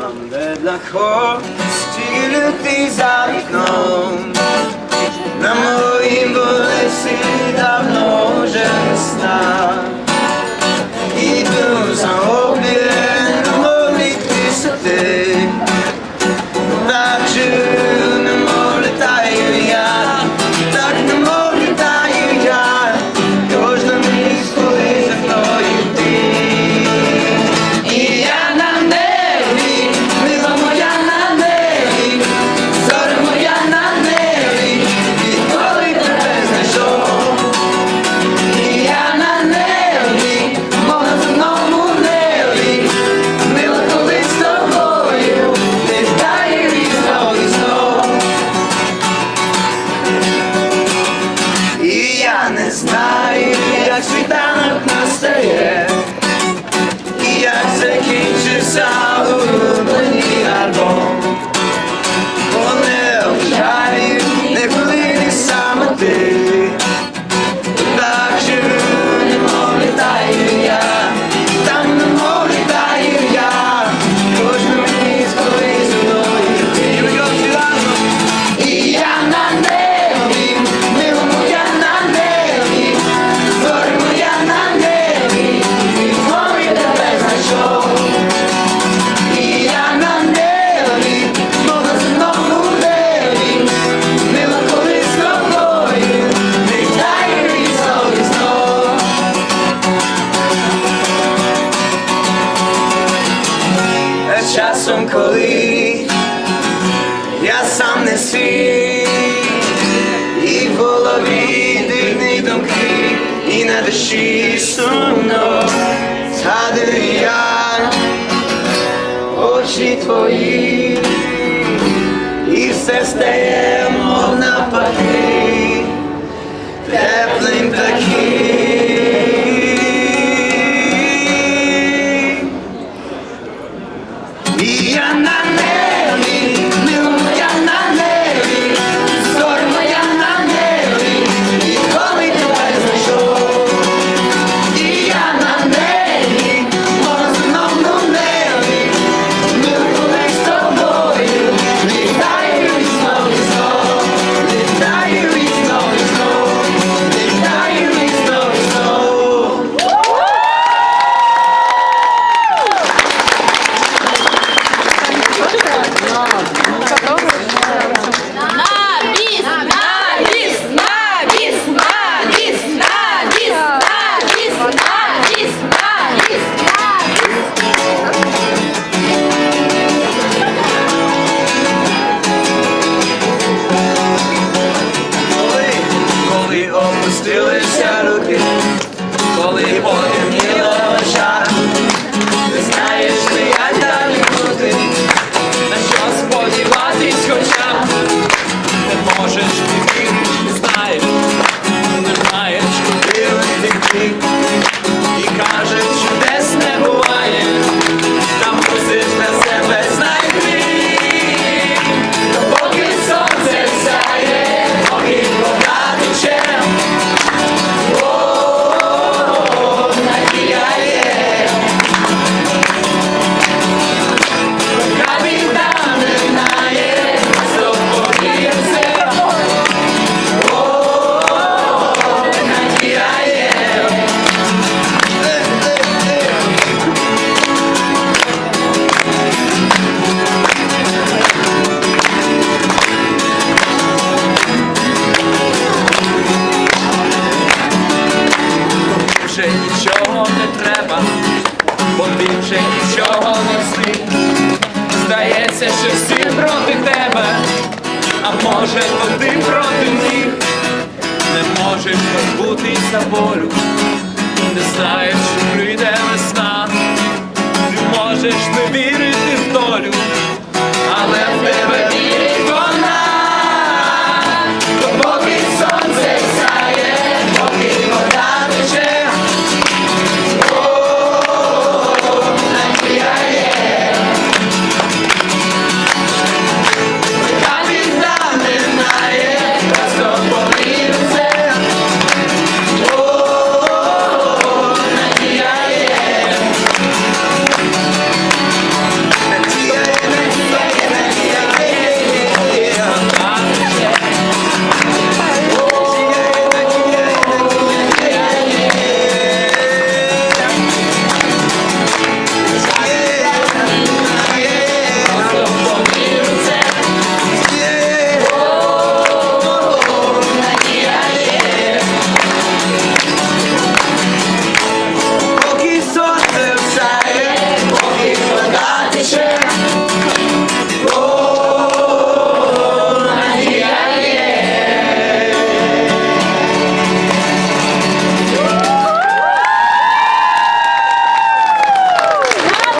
Będę dla chłopców tych zarknął Na moim bolesnym dawno як світанок настає, і як закінчився. серці, і в голові дивні думки, і на душі сумно згадую я очі твої, і все стає. потиче, нічого голоси, здається, що всі проти тебе, а може, то ти проти них, не можеш позбутися болю, не знаєш, що прийде весна, ти можеш не вірити в долю.